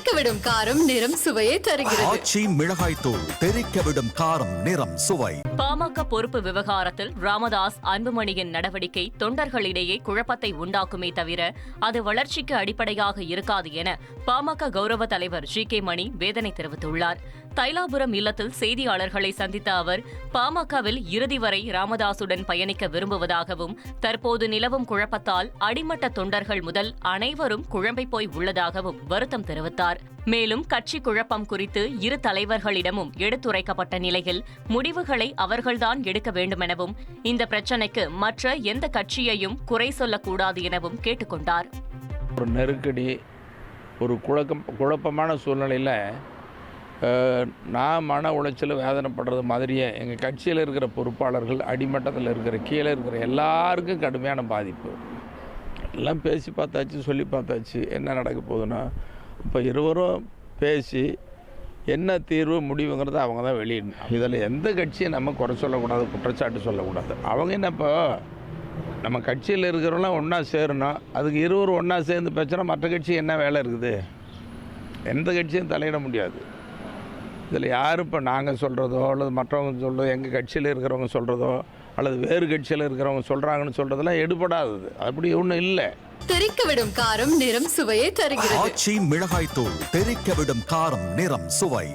தெறிக்கவிடும் காரம் நிறம் சுவையை தருகிறது. ஆச்சி மிளகாய் தூள் தெறிக்க விடும் காரம் நிறம் சுவை. பாமக பொறுப்பு விவகாரத்தில் ராமதாஸ் அன்புமணியின் நடவடிக்கை தொண்டர்களிடையே குழப்பத்தை உண்டாக்குமே தவிர அது வளர்ச்சிக்கு அடிப்படையாக இருக்காது என பாமக கௌரவ தலைவர் ஜி கே மணி வேதனை தெரிவித்துள்ளார். தைலாபுரம் இல்லத்தில் செய்தியாளர்களை சந்தித்த அவர் பாமகவில் இறுதி வரை ராமதாசுடன் பயணிக்க விரும்புவதாகவும் தற்போது நிலவும் குழப்பத்தால் அடிமட்ட தொண்டர்கள் முதல் அனைவரும் குழம்பை போய் உள்ளதாகவும் வருத்தம் தெரிவித்தார். மேலும் கட்சி குழப்பம் குறித்து இரு தலைவர்களிடமும் எடுத்துரைக்கப்பட்ட நிலையில் முடிவுகளை அவர்கள்தான் எடுக்க வேண்டுமெனவும் இந்த பிரச்சினைக்கு மற்ற எந்த கட்சியையும் குறை சொல்லக்கூடாது எனவும் கேட்டுக்கொண்டார். ஒரு நெருக்கடி ஒரு குழக்கம் குழப்பமான சூழ்நிலையில் நான் மன உளைச்சல் வேதனைப்படுறது மாதிரியே எங்கள் கட்சியில் இருக்கிற பொறுப்பாளர்கள் அடிமட்டத்தில் இருக்கிற கீழே இருக்கிற எல்லாருக்கும் கடுமையான பாதிப்பு. எல்லாம் பேசி பார்த்தாச்சு சொல்லி பார்த்தாச்சு என்ன நடக்க போகுதுன்னா இப்போ இருவரும் பேசி என்ன தீர்வு முடிவுங்கிறத அவங்க தான் வெளியிடணும். இதில் எந்த கட்சியும் நம்ம குறை சொல்லக்கூடாது குற்றச்சாட்டு சொல்லக்கூடாது. அவங்க என்னப்போ நம்ம கட்சியில் இருக்கிறவங்களாம் ஒன்றா சேரணும் அதுக்கு இருவரும் ஒன்றா சேர்ந்து பேசினா மற்ற கட்சி என்ன வேலை இருக்குது? எந்த கட்சியும் தலையிட முடியாது. இதில் யார் இப்போ நாங்கள் சொல்கிறதோ அல்லது மற்றவங்க சொல்கிறதோ எங்கள் கட்சியில் இருக்கிறவங்க சொல்கிறதோ அல்லது வேறு கட்சியில் இருக்கிறவங்க சொல்கிறாங்கன்னு சொல்கிறதெல்லாம் எடுபடாதது. அப்படி ஒன்றும் இல்லை. தெறிக்கவிடும் காரம் நிறம் சுவையை தருகிறது. ஆச்சி மிளகாய் தூள் தெறிக்க விடும் காரம் நிறம் சுவை.